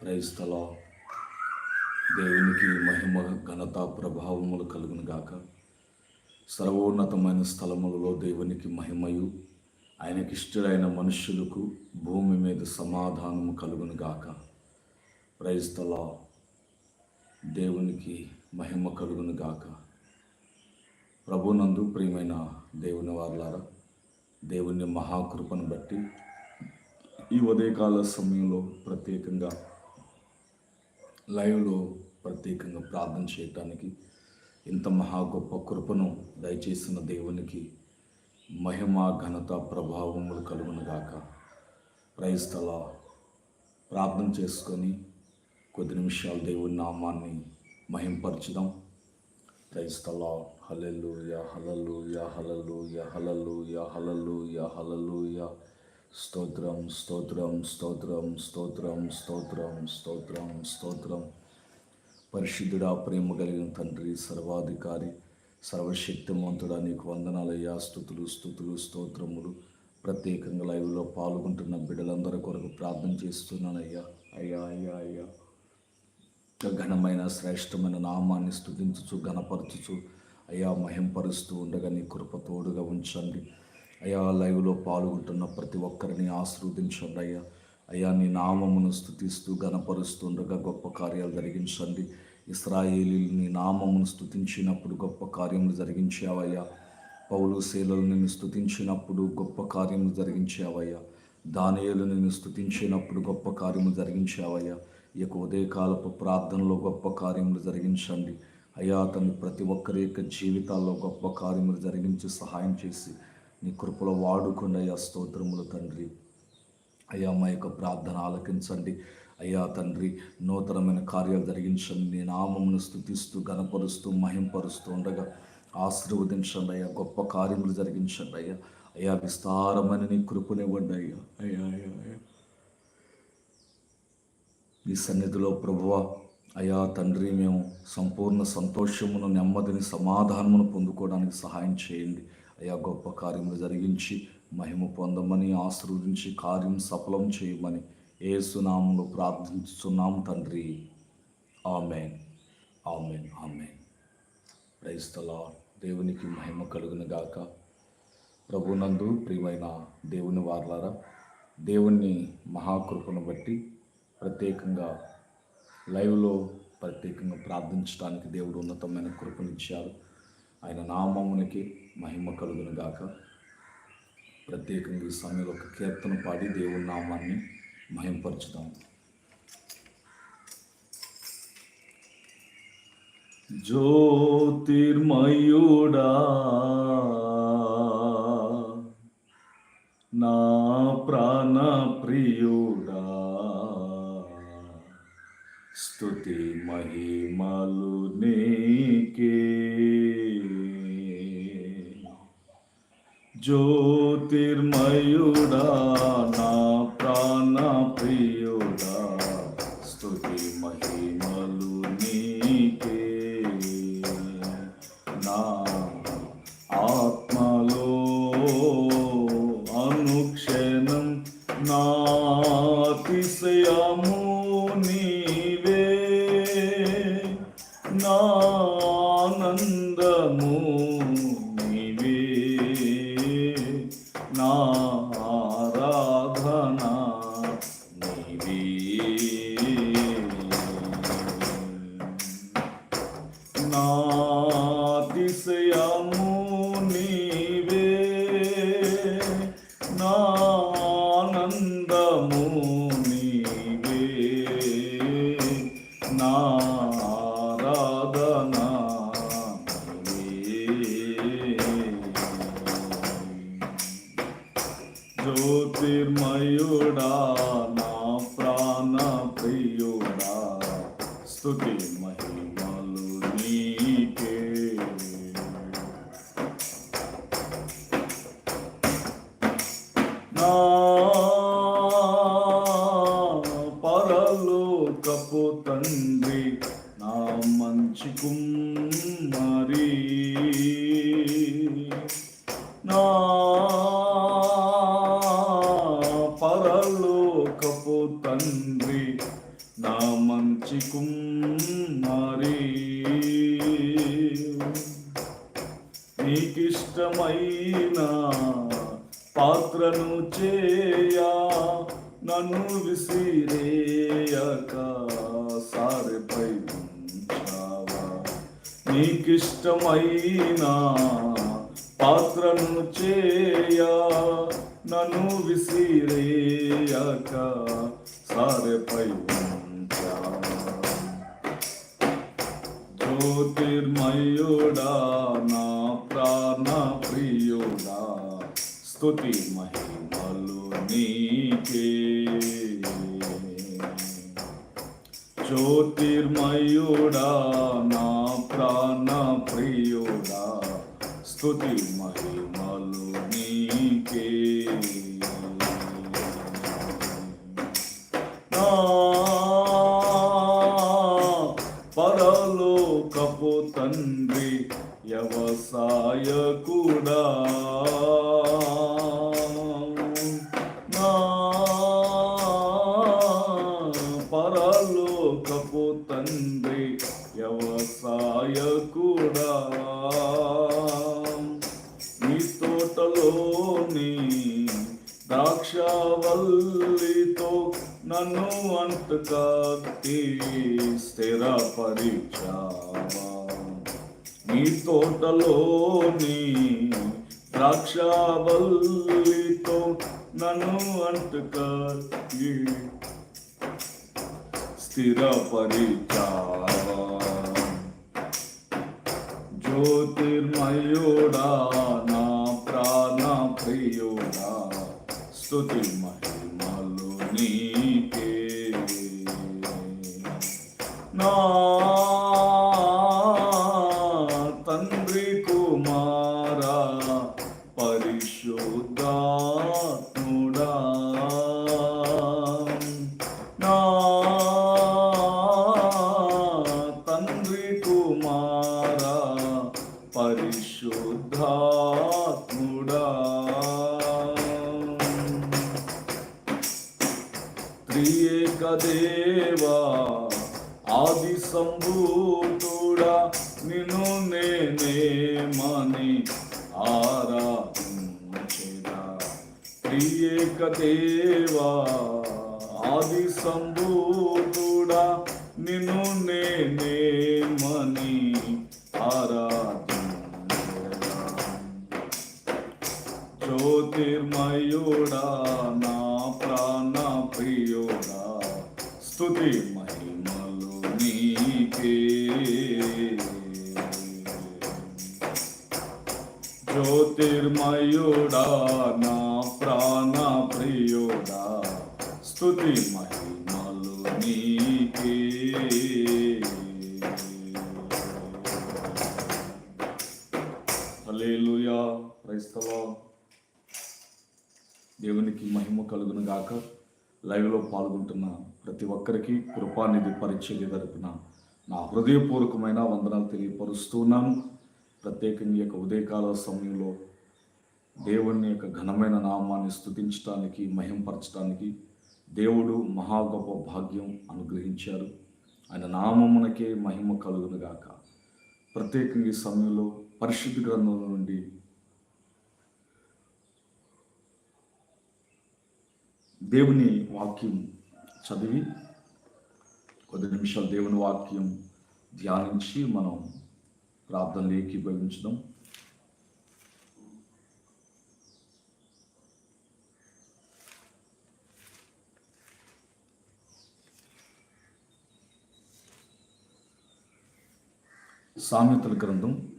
క్రైస్తల దేవునికి మహిమ ఘనత ప్రభావములు కలుగును గాక. సర్వోన్నతమైన స్థలములలో దేవునికి మహిమయు. ఆయనకి ఇష్టడైన మనుష్యులకు భూమి మీద సమాధానము కలుగును గాక. క్రైస్తలో దేవునికి మహిమ కలుగును గాక. ప్రభునందు ప్రియమైన దేవుని వారులారా దేవుని మహాకృపను బట్టి ఈ ఉదయకాల సమయంలో ప్రత్యేకంగా లైవ్లో ప్రత్యేకంగా ప్రార్థన చేయటానికి ఇంత మహా గొప్ప కృపను దయచేసిన దేవునికి మహిమ ఘనత ప్రభావములు కలుగునుగాక క్రైస్తల ప్రార్థన చేసుకొని కొద్ది నిమిషాలు దేవుని నామాన్ని మహింపరచుదాం. క్రైస్తల హలలు యా హలల్లు యా హలల్లు యా హలల్లు యా హలల్లు యా హలల్లు యా స్తోత్రం స్తోత్రం స్తోత్రం స్తోత్రం స్తోత్రం స్తోత్రం స్తోత్రం పరిశుద్ధుడా ప్రేమ కలిగిన తండ్రి సర్వాధికారి సర్వశక్తిమంతుడా నీకు వందనాలయ్యా. స్థుతులు స్థుతులు స్తోత్రములు ప్రత్యేకంగా లైవ్లో పాల్గొంటున్న బిడ్డలందరి కొరకు ప్రార్థన చేస్తున్నానయ్యా. అయ్యా అయ్యా అయ్యా. ఘనమైన శ్రేష్టమైన నామాన్ని స్థుతించుచు ఘనపరచుచు అయ్యా మహింపరుస్తూ ఉండగా నీ కృప తోడుగా ఉంచండి. అయ్యా లైవ్లో పాల్గొంటున్న ప్రతి ఒక్కరిని ఆశీర్వదించండి అయ్యా. అయ్యా నీ నామమును స్థుతిస్తూ గణపరుస్తుండగా గొప్ప కార్యాలు జరిగించండి. ఇస్రాయేలీ నీ నామమును స్థుతించినప్పుడు గొప్ప కార్యములు జరిగించావయ్యా. పౌలు శీలలు నిన్ను స్థుతించినప్పుడు గొప్ప కార్యములు జరిగించావయ్యా. దానియలు నిన్ను స్థుతించినప్పుడు గొప్ప కార్యములు జరిగించావయ్యా. ఈ యొక్క ఉదయకాలపు ప్రార్థనలో గొప్ప కార్యములు జరిగించండి. అయ్యా తను ప్రతి ఒక్కరి యొక్క జీవితాల్లో గొప్ప కార్యములు జరిగించి సహాయం చేసి నీ కృపలో వాడుకున్న అయ్యా స్తోత్రములు తండ్రి. అయ్యా మా యొక్క ప్రార్థన ఆలకించండి. అయ్యా తండ్రి నూతనమైన కార్యాలు జరిగించండి. నీ నామమును స్థుతిస్తూ గణపరుస్తూ మహింపరుస్తూ ఉండగా ఆశీర్వదించండి అయ్యా. గొప్ప కార్యములు జరిగించండి అయ్యా. అయ్యా విస్తారమైన నీ కృపనివ్వండి అయ్యా. అయ్యా అయ్యా అయ్యా. ఈ సన్నిధిలో ప్రభువ అయ్యా తండ్రి మేము సంపూర్ణ సంతోషమును నెమ్మదిని సమాధానమును పొందుకోవడానికి సహాయం చేయండి. అయా గొప్ప కార్యములు జరిగించి మహిమ పొందమని ఆశీర్వదించి కార్యం సఫలం చేయమని ఏసునామంలో ప్రార్థిస్తున్నాం తండ్రి. ఆమెన్. ఆమెన్. ఆమెన్. క్రైస్తలా దేవునికి మహిమ కలుగును గాక. ప్రభునందు ప్రియమైన దేవుని వార్లారా దేవుణ్ణి మహాకృపను బట్టి ప్రత్యేకంగా లైవ్లో ప్రత్యేకంగా ప్రార్థించడానికి దేవుడు ఉన్నతమైన కృపనిచ్చారు ఆయన నామమునికి మహిమ కలుగును గాక. ప్రత్యేకంగా ఈ సమయంలో ఒక కీర్తన పాడి దేవుని నామాన్ని మహింపరచుదాం జ్యోతిర్మయుడా నా ప్రాణ ప్రియుడా స్తుతి మహిమలు నీకే. జ్యోతిర్మయుడా నా ప్రాణ ప్రియ. Oh. నీకిష్టమైన పాత్రను చేయా నన్ను విసిరేయక సారిపై ఉంచావా నీకిష్టమైన పాత్రను చేయా నన్ను విసిరేయక సారిపై ఉంచావా జ్యోతిర్మయుడా స్తుతి మహిమలు నీకే. జ్యోతిర్మయుడా నా ప్రాణ ప్రియుడా స్తుతి మహిమలు నీకే. నా పరలోకపు తండ్రి వ్యవసాయకు తోటలోని ద్రాక్షవల్లితో నన్ను అంత కట్టి స్థిరపరిచావా? జ్యోతిర్మయుడా నా ప్రాణ ప్రియుడా స్తుతి దేవా ఆది సంభూతుడా నిన్ను నేనేమని ఆరాధించేదా జ్యోతిర్మయుడా నా ప్రాణ ప్రియుడా స్థుతి మహిమలు నీకే. జ్యోతిర్మయుడా నా ప్రాణ స్థుతి మహిమలు నీకే క్రైస్తవ దేవునికి మహిమ కలుగును గాక. లైవ్లో పాల్గొంటున్న ప్రతి ఒక్కరికి కృపానిధి పరిచర్య తరపున నా హృదయపూర్వకమైన వందనాలు తెలియపరుస్తున్నాను ప్రత్యేకంగా యొక్క ఉదయకాల సమయంలో దేవుని యొక్క ఘనమైన నామాన్ని స్థుతించడానికి మహింపరచడానికి దేవుడు మహా గొప్ప భాగ్యం అనుగ్రహించారు. ఆయన నామమునకే మహిమ కలుగునుగాక ప్రత్యేకంగా ఈ సమయంలో పరిశుద్ధ గ్రంథం నుండి దేవుని వాక్యం చదివి కొద్ది నిమిషాలు దేవుని వాక్యం ధ్యానించి మనం ప్రార్థనలు భవించడం సామెతల గ్రంథం.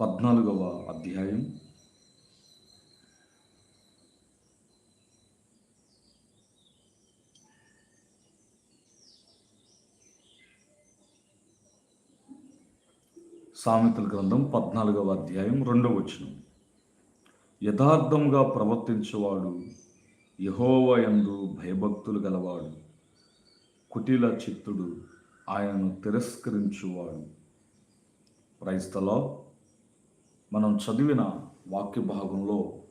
పద్నాలుగవ అధ్యాయం. సామెతల గ్రంథం పద్నాలుగవ అధ్యాయం రెండవ వచనం. యథార్థంగా ప్రవర్తించేవాడు యహోవయందు భయభక్తులు గలవాడు కుటిల చిత్తుడు ఆయనను తిరస్కరించువాడు. క్రైస్తలో మనం చదివిన వాక్య భాగంలో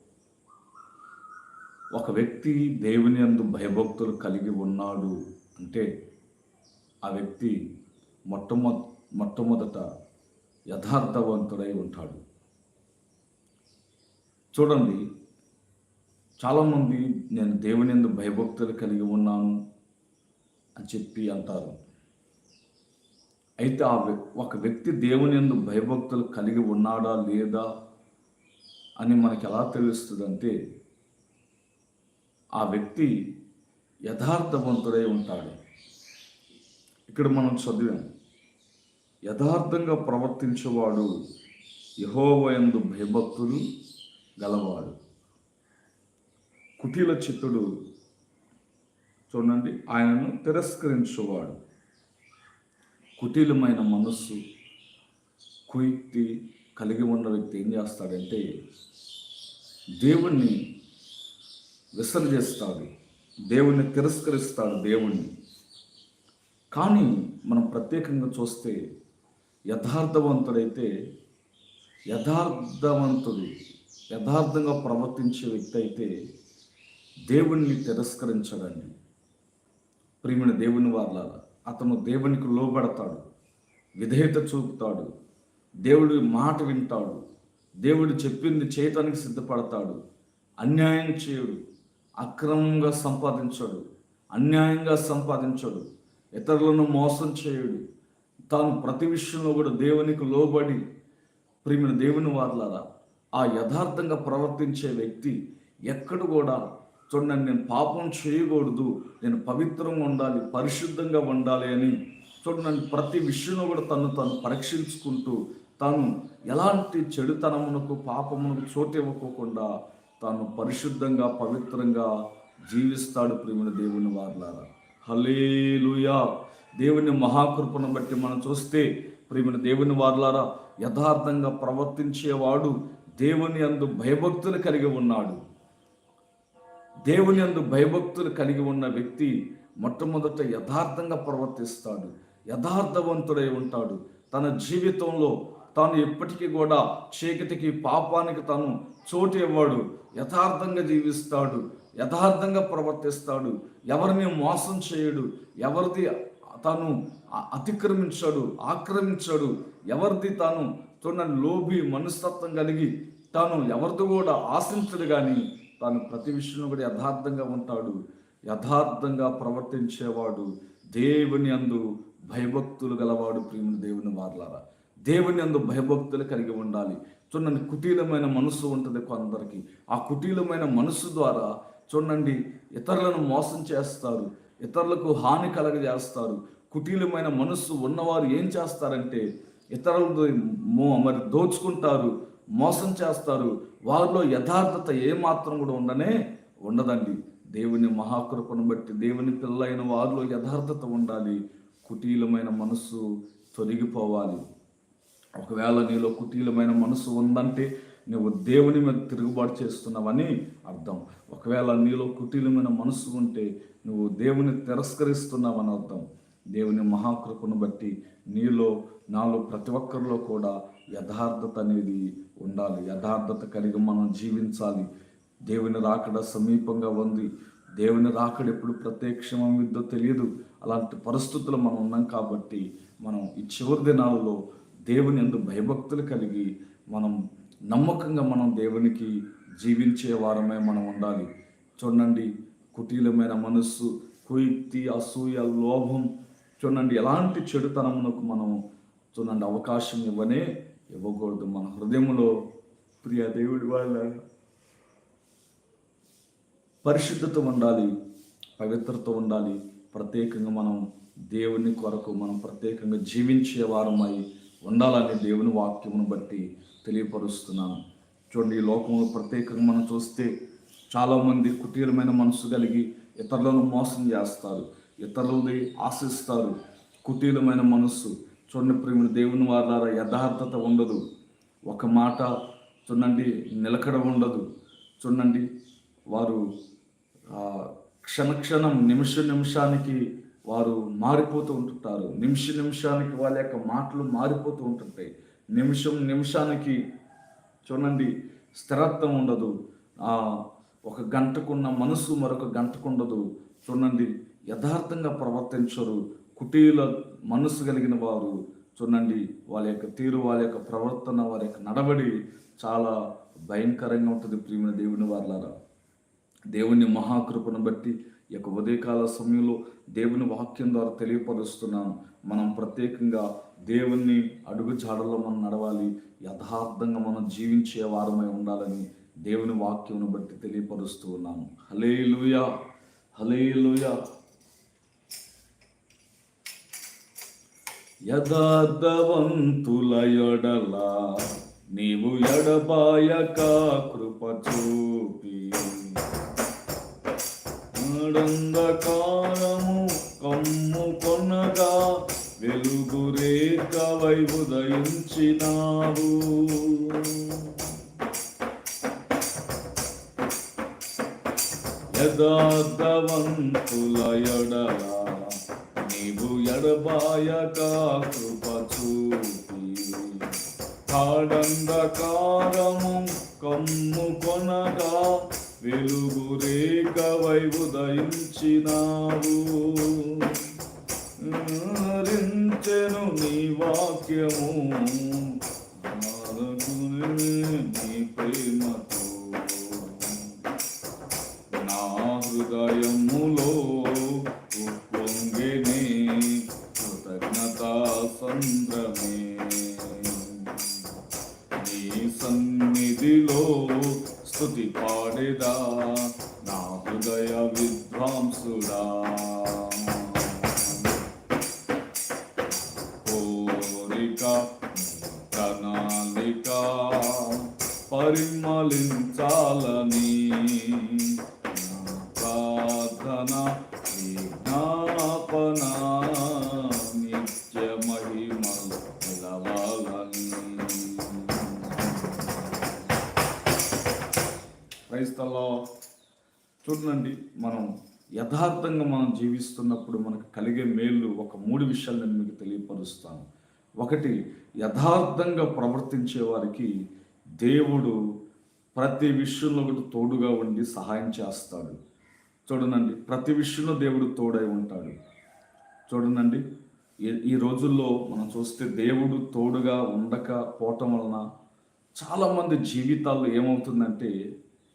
ఒక వ్యక్తి దేవుని అందు భయభక్తులు కలిగి ఉన్నాడు అంటే ఆ వ్యక్తి మొట్టమొ మొట్టమొదట యథార్థవంతుడై ఉంటాడు. చూడండి చాలామంది నేను దేవుని ఎందు భయభక్తులు కలిగి ఉన్నాను అని చెప్పి అంటారు. అయితే ఆ ఒక వ్యక్తి దేవుని ఎందు భయభక్తులు కలిగి ఉన్నాడా లేదా అని మనకి ఎలా తెలుస్తుందంటే ఆ వ్యక్తి యథార్థవంతుడై ఉంటాడు. ఇక్కడ మనం చదివాం. యథార్థంగా ప్రవర్తించేవాడు యహోవయందు భయభక్తులు గలవాడు. కుటీల చిత్తుడు. చూడండి ఆయనను తిరస్కరించువాడు. కుటీలమైన మనస్సు కుయుక్తి కలిగి ఉన్న వ్యక్తి ఏం చేస్తాడంటే దేవుణ్ణి విసర్జిస్తాడు దేవుణ్ణి తిరస్కరిస్తాడు దేవుణ్ణి. కానీ మనం ప్రత్యేకంగా చూస్తే యథార్థవంతుడైతే యథార్థవంతుడు యథార్థంగా ప్రవర్తించే వ్యక్తి అయితే దేవుణ్ణి తిరస్కరించడండి. ప్రియమైన దేవుని వాళ్ళ అతను దేవునికి లోబడతాడు విధేయత చూపుతాడు దేవుడి మాట వింటాడు దేవుడు చెప్పింది చేయటానికి సిద్ధపడతాడు అన్యాయం చేయడు అక్రమంగా సంపాదించడు అన్యాయంగా సంపాదించడు ఇతరులను మోసం చేయడు. తాను ప్రతి విషయంలో కూడా దేవునికి లోబడి ప్రియమైన దేవుని వార్లారా ఆ యథార్థంగా ప్రవర్తించే వ్యక్తి ఎక్కడ కూడా చూడండి నేను పాపం చేయకూడదు నేను పవిత్రంగా ఉండాలి పరిశుద్ధంగా ఉండాలి అని చూడండి ప్రతి విషయంలో కూడా తను తను పరీక్షించుకుంటూ తాను ఎలాంటి చెడుతనమునకు పాపమునకు చోటు ఇవ్వకోకుండా తాను పరిశుద్ధంగా పవిత్రంగా జీవిస్తాడు ప్రేమిన దేవుని వారులారా. హలేలుయా దేవుని మహాకృపను బట్టి మనం చూస్తే ప్రేమిన దేవుని వారులారా యథార్థంగా ప్రవర్తించేవాడు దేవుని అందు భయభక్తులు కలిగి ఉన్నాడు. దేవుని అందు భయభక్తులు కలిగి ఉన్న వ్యక్తి మొట్టమొదట యథార్థంగా ప్రవర్తిస్తాడు. యథార్థవంతుడై ఉంటాడు. తన జీవితంలో తాను ఎప్పటికీ కూడా చీకటికి పాపానికి తాను చోటు ఇవ్వడు. యథార్థంగా జీవిస్తాడు. యథార్థంగా ప్రవర్తిస్తాడు. ఎవరిని మోసం చేయడు. ఎవరిది తాను అతిక్రమించాడు ఆక్రమించాడు. ఎవరిది తాను తన లోభి మనస్తత్వం కలిగి తాను ఎవరిది కూడా ఆశించడు కానీ తాను ప్రతి విషయంలో కూడా యథార్థంగా ఉంటాడు. యథార్థంగా ప్రవర్తించేవాడు దేవుని అందు భయభక్తులు గలవాడు ప్రియుని దేవుని వారలారా. దేవుని అందు భయభక్తులు కలిగి ఉండాలి. చూడండి కుటీలమైన మనస్సు ఉంటుంది కొందరికి. ఆ కుటీలమైన మనస్సు ద్వారా చూడండి ఇతరులను మోసం చేస్తారు ఇతరులకు హాని కలగజేస్తారు. కుటీలమైన మనస్సు ఉన్నవారు ఏం చేస్తారంటే ఇతరులతో మో మరి దోచుకుంటారు. మోసం చేస్తారు. వారిలో యథార్థత ఏమాత్రం కూడా ఉండనే ఉండదండి. దేవుని మహాకృపను బట్టి దేవుని పిల్లైన వారిలో యథార్థత ఉండాలి. కుటీలమైన మనస్సు తొలగిపోవాలి. ఒకవేళ నీలో కుటీలమైన మనసు ఉందంటే నువ్వు దేవుని మీద తిరుగుబాటు చేస్తున్నావని అర్థం. ఒకవేళ నీలో కుటీలమైన మనసు ఉంటే నువ్వు దేవుని తిరస్కరిస్తున్నావని అర్థం. దేవుని మహాకృపను బట్టి నీలో నాలో ప్రతి ఒక్కరిలో కూడా యథార్థత అనేది ఉండాలి. యథార్థత కలిగి మనం జీవించాలి. దేవుని రాకడ సమీపంగా ఉంది. దేవుని రాకడ ఎప్పుడు ప్రత్యక్షమిద్దో తెలియదు. అలాంటి పరిస్థితులు మనం ఉన్నాం కాబట్టి మనం ఈ చివరి దినాలలో దేవుని ఎందు భయభక్తులు కలిగి మనం నమ్మకంగా మనం దేవునికి జీవించే వారమే మనం ఉండాలి. చూడండి కుటీలమైన మనస్సు కుయుక్తి అసూయ లోభం చూడండి ఎలాంటి చెడుతనమునకు మనం చూడండి అవకాశం ఇవ్వనే ఇవ్వకూడదు. మన హృదయంలో ప్రియ దేవుడి వాళ్ళ పరిశుద్ధత ఉండాలి పవిత్రత ఉండాలి. ప్రత్యేకంగా మనం దేవుని కొరకు మనం ప్రత్యేకంగా జీవించే వారమై ఉండాలని దేవుని వాక్యమును బట్టి తెలియపరుస్తున్నాను. చూడండి ఈ లోకంలో ప్రత్యేకంగా మనం చూస్తే చాలామంది కుటీలమైన మనసు కలిగి ఇతరులను మోసం చేస్తారు ఇతరులని ఆశిస్తారు. కుటీలమైన మనస్సు చూడండి ప్రేమిని దేవుని వారాల యథార్థత ఉండదు. ఒక మాట చూడండి నిలకడ ఉండదు. చూడండి వారు క్షణక్షణం నిమిష నిమిషానికి వారు మారిపోతూ ఉంటుంటారు. నిమిష నిమిషానికి వాళ్ళ యొక్క మాటలు మారిపోతూ ఉంటుంటాయి. నిమిషం నిమిషానికి చూడండి స్థిరత్వం ఉండదు. ఒక గంటకున్న మనసు మరొక గంటకు ఉండదు. చూడండి యథార్థంగా ప్రవర్తించరు. కుటీల మనసు కలిగిన వారు చూడండి వాళ్ళ యొక్క తీరు వాళ్ళ యొక్క ప్రవర్తన వారి యొక్క నడవడి చాలా భయంకరంగా ఉంటుంది ప్రియమైన దేవుని వాళ్ళారా దేవుని మహాకృపను బట్టి ఈ యొక్క ఉదయకాల సమయంలో దేవుని వాక్యం ద్వారా తెలియపరుస్తున్నాను. మనం ప్రత్యేకంగా దేవుణ్ణి అడుగు జాడల్లో మనం నడవాలి యథార్థంగా మనం జీవించే వారమై ఉండాలని దేవుని వాక్యమును బట్టి తెలియపరుస్తూ ఉన్నాను. హలే లూయా హలే యథార్థవంతుల ఎడల నీవు ఎడబాయక కృప చూపి ఆనందకారము కమ్ము కొనగా వెలుగు రేఖవై ఉదయించినావు. యథార్థవంతుల ఎడలా నీవు ఎడబాయక కృప చూపి కాడంధకారము కమ్ము కొనగా వెలుగు రేఖవై ఉదయించినావు. రించెను నీ వాక్యము నీ ప్రేమతో. నా హృదయం జీవితంలో చూడండి మనం యథార్థంగా మనం జీవిస్తున్నప్పుడు మనకు కలిగే మేలు ఒక మూడు విషయాలు నేను మీకు తెలియపరుస్తాను. ఒకటి యథార్థంగా ప్రవర్తించే వారికి దేవుడు ప్రతి విషయంలో కూడా తోడుగా ఉండి సహాయం చేస్తాడు. చూడనండి ప్రతి విషయంలో దేవుడు తోడై ఉంటాడు. చూడనండి ఈ ఈ రోజుల్లో మనం చూస్తే దేవుడు తోడుగా ఉండకపోవటం వలన చాలామంది జీవితాల్లో ఏమవుతుందంటే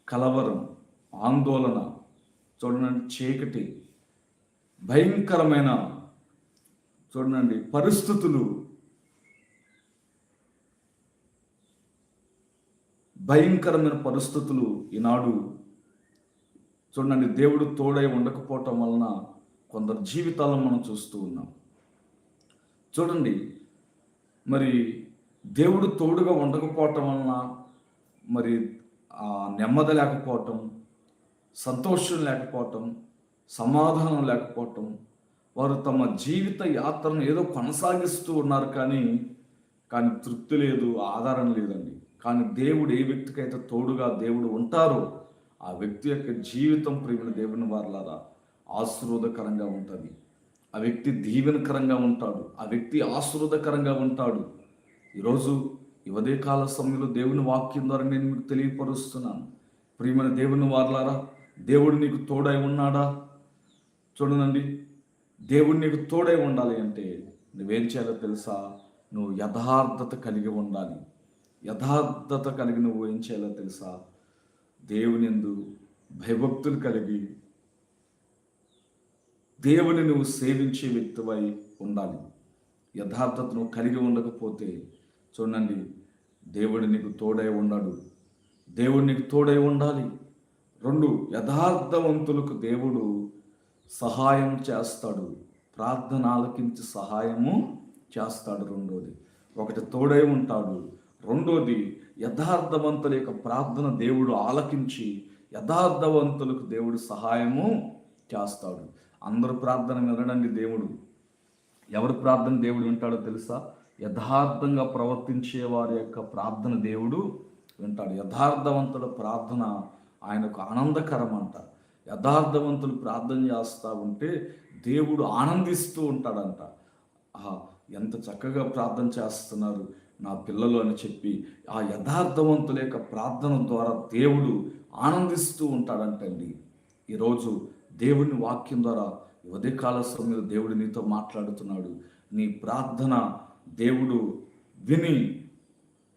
కలవరం ఆందోళన చూడండి చీకటి భయంకరమైన చూడండి పరిస్థితులు భయంకరమైన పరిస్థితులు ఈనాడు చూడండి దేవుడు తోడై ఉండకపోవటం వలన కొందరు జీవితాలను మనం చూస్తూ ఉన్నాం. చూడండి మరి దేవుడు తోడుగా ఉండకపోవటం వలన మరి నెమ్మది లేకపోవటం సంతోషం లేకపోవటం సమాధానం లేకపోవటం వారు తమ జీవిత యాత్రను ఏదో కొనసాగిస్తూ ఉన్నారు కానీ కానీ తృప్తి లేదు ఆధారం లేదండి. కానీ దేవుడు ఏ వ్యక్తికైతే తోడుగా దేవుడు ఉంటారో ఆ వ్యక్తి యొక్క జీవితం ప్రేమిన దేవుని వారిలారా ఆశీర్వాదకరంగా ఉంటుంది. ఆ వ్యక్తి దీవెనకరంగా ఉంటాడు. ఆ వ్యక్తి ఆశీర్వాదకరంగా ఉంటాడు. ఈరోజు ఈ ఉదయకాల సమయంలో దేవుని వాక్యం ద్వారా నేను మీకు తెలియపరుస్తున్నాను. ప్రియమైన దేవుని వారలారా దేవుడు నీకు తోడై ఉన్నాడా? చూడనండి దేవుడు నీకు తోడై ఉండాలి అంటే నువ్వేం చేయాలో తెలుసా? నువ్వు యథార్థత కలిగి ఉండాలి. యథార్థత కలిగి నువ్వు ఏం చేయాలో తెలుసా? దేవుని ఎందు భయభక్తులు కలిగి దేవుని నువ్వు సేవించే వ్యక్తివై ఉండాలి. యథార్థత నువ్వు కలిగి ఉండకపోతే చూడండి దేవుడు నీకు తోడై ఉన్నాడు. దేవుడు నీకు తోడై ఉండాలి. రెండు యథార్థవంతులకు దేవుడు సహాయం చేస్తాడు. ప్రార్థన ఆలకించి సహాయము చేస్తాడు రెండోది. ఒకటి తోడై ఉంటాడు. రెండోది యథార్థవంతుల యొక్క ప్రార్థన దేవుడు ఆలకించి యథార్థవంతులకు దేవుడు సహాయము చేస్తాడు. అందరూ ప్రార్థన వినడండి దేవుడు. ఎవరు ప్రార్థన దేవుడు వింటాడో తెలుసా? యథార్థంగా ప్రవర్తించే వారి యొక్క ప్రార్థన దేవుడు వింటాడు. యథార్థవంతుల ప్రార్థన ఆయనకు ఆనందకరం అంట యథార్థవంతులు ప్రార్థన చేస్తూ ఉంటే దేవుడు ఆనందిస్తూ ఉంటాడంట. ఆహా ఎంత చక్కగా ప్రార్థన చేస్తున్నారు నా పిల్లలు అని చెప్పి ఆ యథార్థవంతుల యొక్క ప్రార్థన ద్వారా దేవుడు ఆనందిస్తూ ఉంటాడంటండి. ఈరోజు దేవుని వాక్యం ద్వారా ఉదయకాల సమయంలో దేవుడు నీతో మాట్లాడుతున్నాడు. నీ ప్రార్థన దేవుడు విని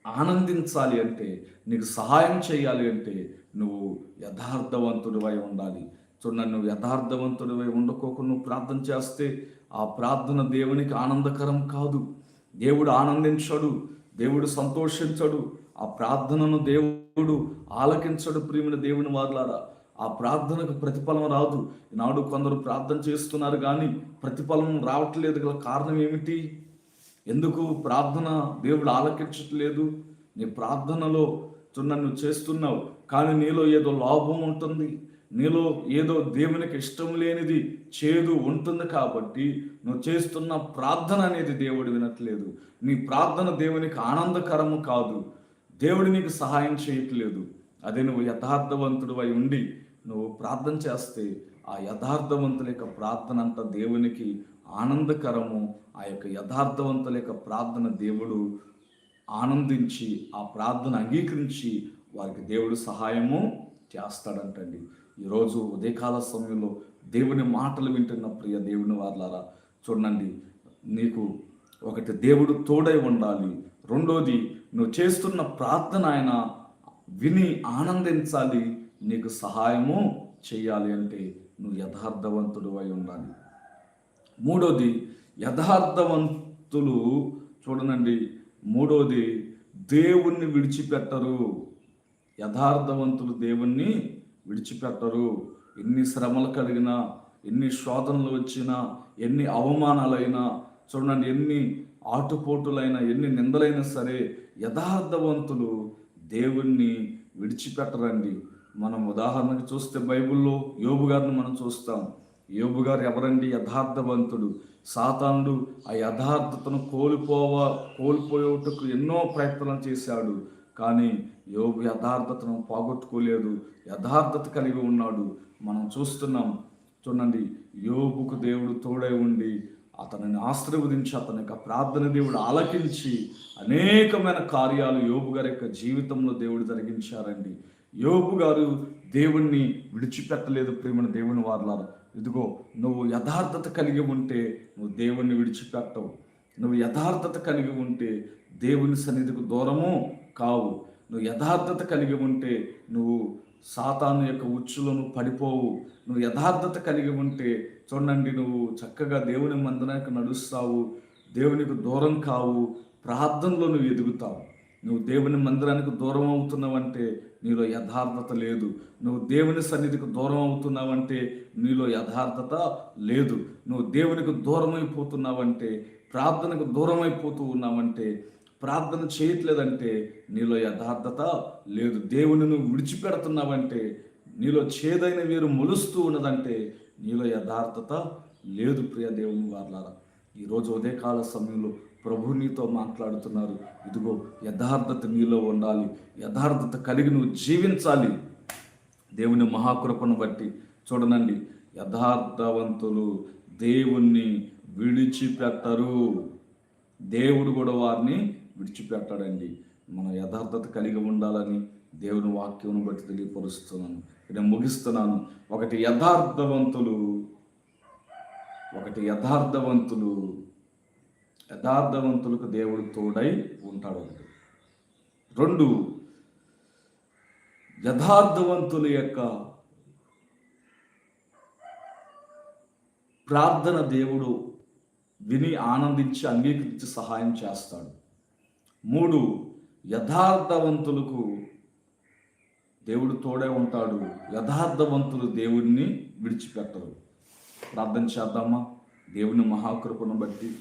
ఆనందించాలి అంటే నీకు సహాయం చేయాలి అంటే నువ్వు యథార్థవంతుడివై ఉండాలి. చూడండి నువ్వు యథార్థవంతుడివై ఉండకోకుండా నువ్వు ప్రార్థన చేస్తే ఆ ప్రార్థన దేవునికి ఆనందకరం కాదు. దేవుడు ఆనందించడు దేవుడు సంతోషించడు. ఆ ప్రార్థనను దేవుడు ఆలకించడు ప్రియమైన దేవుని వారులారా. ఆ ప్రార్థనకు ప్రతిఫలం రాదు. ఈనాడు కొందరు ప్రార్థన చేస్తున్నారు కానీ ప్రతిఫలం రావట్లేదు గల కారణం ఏమిటి? ఎందుకు ప్రార్థన దేవుడు ఆలకించట్లేదు? నీ ప్రార్థనలో నన్ను నువ్వు చేస్తున్నావు. కానీ నీలో ఏదో లాభం ఉంటుంది. నీలో ఏదో దేవునికి ఇష్టం లేనిది చేదు ఉంటుంది కాబట్టి నువ్వు చేస్తున్న ప్రార్థన అనేది దేవుడు వినట్లేదు. నీ ప్రార్థన దేవునికి ఆనందకరము కాదు. దేవుడు నీకు సహాయం చేయట్లేదు. అదే నువ్వు యథార్థవంతుడు అయి ఉండి నువ్వు ప్రార్థన చేస్తే ఆ యథార్థవంతుల యొక్క ప్రార్థన అంతా దేవునికి ఆనందకరము ఆ యొక్క యథార్థవంతుల యొక్క ప్రార్థన దేవుడు ఆనందించి ఆ ప్రార్థన అంగీకరించి వారికి దేవుడు సహాయము చేస్తాడంటండి. ఈరోజు ఉదయకాల సమయంలో దేవుని మాటలు వింటున్న ప్రియ దేవుని వార్లారా చూడండి నీకు ఒకటి దేవుడు తోడై ఉండాలి. రెండోది నువ్వు చేస్తున్న ప్రార్థన ఆయన విని ఆనందించాలి. నీకు సహాయము చేయాలి అంటే నువ్వు యథార్థవంతుడు అయి ఉండాలి. మూడోది యథార్థవంతులు చూడనండి. మూడోది దేవుణ్ణి విడిచిపెట్టరు. యథార్థవంతులు దేవుణ్ణి విడిచిపెట్టరు. ఎన్ని శ్రమలు కలిగినా ఎన్ని శోధనలు వచ్చినా ఎన్ని అవమానాలైనా చూడండి ఎన్ని ఆటుపోటులైనా ఎన్ని నిందలైనా సరే యథార్థవంతులు దేవుణ్ణి విడిచిపెట్టరండి. మనం ఉదాహరణకు చూస్తే బైబిల్లో యోబు గారిని మనం చూస్తాం. యోబు గారు ఎవరండి? యథార్థవంతుడు. సాతానుడు ఆ యథార్థతను కోల్పోవ కోల్పోయేటకు ఎన్నో ప్రయత్నాలు చేశాడు. కానీ యోగు యథార్థతను పోగొట్టుకోలేదు. యథార్థత కలిగి ఉన్నాడు. మనం చూస్తున్నాం. చూడండి యోబుకు దేవుడు తోడై ఉండి అతనిని ఆశీర్వదించి అతని యొక్క ప్రార్థన దేవుడు ఆలకించి అనేకమైన కార్యాలు యోబు గారి యొక్క జీవితంలో దేవుడు జరిగించారండి. యోబు గారు దేవుణ్ణి విడిచిపెట్టలేదు ప్రేమను దేవుని వారలారు. ఇదిగో నువ్వు యథార్థత కలిగి ఉంటే నువ్వు దేవుణ్ణి విడిచిపెట్టవు. నువ్వు యథార్థత కలిగి ఉంటే దేవుని సన్నిధికి దూరము కావు. నువ్వు యథార్థత కలిగి ఉంటే నువ్వు సాతాను యొక్క ఉచ్చులను పడిపోవు. నువ్వు యథార్థత కలిగి ఉంటే చూడండి నువ్వు చక్కగా దేవుని మందనానికి నడుస్తావు. దేవునికి దూరం కావు. ప్రార్థనలో నువ్వు ఎదుగుతావు. నువ్వు దేవుని మందిరానికి దూరం అవుతున్నావంటే నీలో యథార్థత లేదు. నువ్వు దేవుని సన్నిధికి దూరం అవుతున్నావంటే నీలో యథార్థత లేదు. నువ్వు దేవునికి దూరం అయిపోతున్నావంటే ప్రార్థనకు దూరం అయిపోతూ ఉన్నావంటే ప్రార్థన చేయట్లేదంటే నీలో యథార్థత లేదు. దేవుని నువ్వు విడిచిపెడుతున్నావంటే నీలో చేదైన వీరు మొలుస్తూ ఉన్నదంటే నీలో యథార్థత లేదు ప్రియ దేవుని వార్లారా. ఈరోజు ఉదయకాల సమయంలో ప్రభు నీతో మాట్లాడుతున్నారు. ఇదిగో యథార్థత నీలో ఉండాలి. యథార్థత కలిగి నువ్వు జీవించాలి. దేవుని మహాకృపను బట్టి చూడనండి. యథార్థవంతులు దేవుణ్ణి విడిచిపెట్టరు. దేవుడు కూడా వారిని విడిచిపెట్టాడండి. మన యథార్థత కలిగి ఉండాలని దేవుని వాక్యమును బట్టి తెలియపరుస్తున్నాను. నేను ముగిస్తున్నాను. ఒకటి యథార్థవంతులు ఒకటి యథార్థవంతులు. యథార్థవంతులకు దేవుడు తోడై ఉంటాడు రెండు యథార్థవంతుల యొక్క ప్రార్థన దేవుడు విని ఆనందించి అంగీకరించి సహాయం చేస్తాడు. మూడు యథార్థవంతులకు దేవుడు తోడే ఉంటాడు. యథార్థవంతులు దేవుడిని విడిచిపెట్టరు. ప్రార్థన చేద్దామా? దేవుని మహాకృపను బట్టి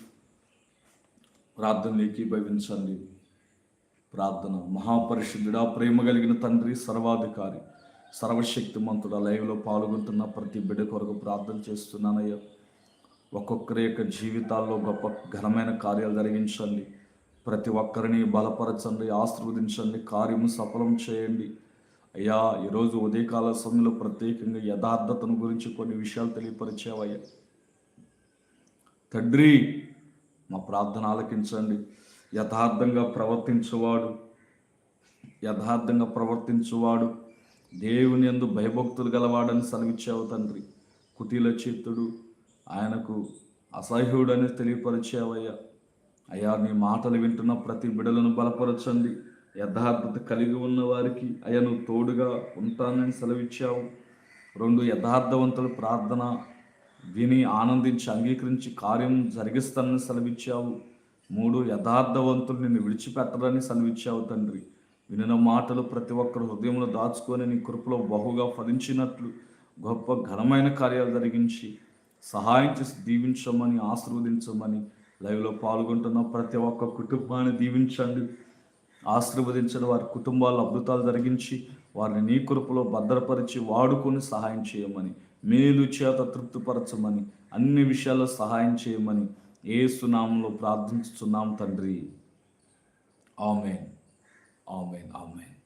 ప్రార్థన ఏకీభవించండి. ప్రార్థన మహాపరిశుద్ధుడా ప్రేమ కలిగిన తండ్రి సర్వాధికారి సర్వశక్తిమంతుడా లైవ్లో పాల్గొంటున్న ప్రతి బిడ్డ కొరకు ప్రార్థన చేస్తున్నానయ్యా. ఒక్కొక్కరి యొక్క జీవితాల్లో గొప్ప ఘనమైన కార్యాలు జరిగించండి. ప్రతి ఒక్కరిని బలపరచండి ఆశీర్వదించండి కార్యము సఫలం చేయండి. అయ్యా ఈరోజు ఉదయకాల సమయంలో ప్రత్యేకంగా యథార్థతను గురించి కొన్ని విషయాలు తెలియపరిచేవయ్యా. తండ్రి మా ప్రార్థన ఆలకించండి. యథార్థంగా ప్రవర్తించువాడు. యథార్థంగా ప్రవర్తించువాడు. దేవుని ఎందు భయభక్తులు గలవాడని సెలవిచ్చావు తండ్రి. కుటీల చిత్తుడు ఆయనకు అసహ్యుడని తెలియపరిచావయ్యా. అయ్యా నీ మాటలు వింటున్న ప్రతి బిడలను బలపరచండి. యథార్థత కలిగి ఉన్న వారికి అయ్యా నువ్వు తోడుగా ఉంటానని సెలవిచ్చావు. రెండు యథార్థవంతులు ప్రార్థన విని ఆనందించి అంగీకరించి కార్యం జరిగిస్తానని సెలవిచ్చావు. మూడు యథార్థవంతులు నిన్ను విడిచిపెట్టరని సెలవిచ్చావు తండ్రి. వినిన మాటలు ప్రతి ఒక్కరు హృదయంలో దాచుకొని నీ కృపలో బహుగా ఫలించినట్లు గొప్ప ఘనమైన కార్యాలు జరిగించి సహాయం చేసి దీవించమని ఆశీర్వదించమని లైవ్లో పాల్గొంటున్న ప్రతి ఒక్క కుటుంబాన్ని దీవించండి. ఆశీర్వదించండి వారి కుటుంబాల అద్భుతాలు జరిగించి వారిని నీ కృపలో భద్రపరిచి వాడుకొని సహాయం చేయమని మేలు చేత తృప్తిపరచమని అన్ని విషయాల్లో సహాయం చేయమని ఏ సునామంలో ప్రార్థించుతున్నాం తండ్రి. ఆమెన్. ఆమెన్. ఆమెన్.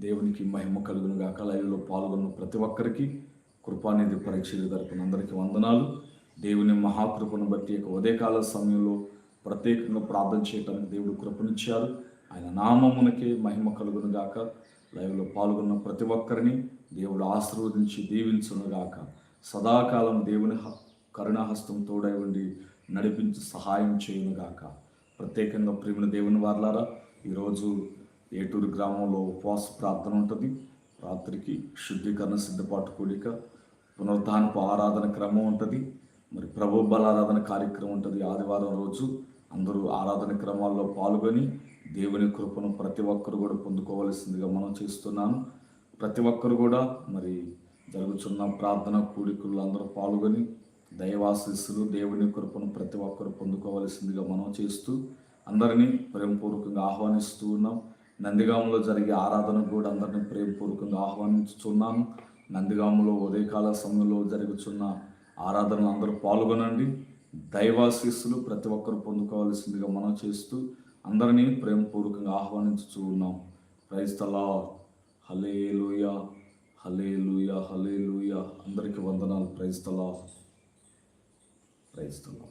దేవునికి మహిమ కలుగును గాక. లైవ్లో పాల్గొన్న ప్రతి ఒక్కరికి కృపానిధి పరీక్షలు తరపున అందరికీ వందనాలు. దేవుని మహాకృపను బట్టి యొక్క ఉదయకాల సమయంలో ప్రత్యేకంగా ప్రార్థన చేయడానికి దేవుడు కృపనిచ్చారు. ఆయన నామమునకే మహిమ కలుగును గాక. లైవ్లో పాల్గొన్న ప్రతి ఒక్కరిని దేవుడు ఆశీర్వదించి దీవించునుగాక. సదాకాలం దేవుని హ- కరుణాహస్తం తోడై ఉండి నడిపించి సహాయం చేయునుగాక. ప్రత్యేకంగా ప్రేమిన దేవుని వార్లారా ఈరోజు ఏటూరు గ్రామంలో ఉపవాస ప్రార్థన ఉంటుంది. రాత్రికి శుద్ధీకరణ సిద్ధపాటు కూడిక పునరుద్ధానపు ఆరాధన క్రమం ఉంటుంది. మరి ప్రభు బలారాధన కార్యక్రమం ఉంటుంది ఆదివారం రోజు. అందరూ ఆరాధన క్రమాల్లో పాల్గొని దేవుని కృపను ప్రతి ఒక్కరు కూడా పొందుకోవలసిందిగా మనం చేస్తున్నాను. ప్రతి ఒక్కరు కూడా మరి జరుగుతున్న ప్రార్థన కూడికలు అందరూ పాల్గొని దైవాశీస్సులు దేవుని కృపను ప్రతి ఒక్కరు పొందుకోవలసిందిగా మనం చేస్తూ అందరినీ ప్రేమపూర్వకంగా ఆహ్వానిస్తూ ఉన్నాం. నందిగాములో జరిగే ఆరాధనకు కూడా అందరినీ ప్రేమపూర్వకంగా ఆహ్వానిస్తున్నాను నందిగాములో ఉదయకాల సమయంలో జరుగుతున్న ఆరాధనలు అందరూ పాల్గొనండి. దైవాశీస్సులు ప్రతి ఒక్కరు పొందుకోవాల్సిందిగా మనం చేస్తూ అందరినీ ప్రేమపూర్వకంగా ఆహ్వానించుతూ ఉన్నాం. క్రైస్తలా లూయ హలే లూయ హలే లూయ అందరికీ వందనాలు ప్రైస్తలా క్రైస్తలా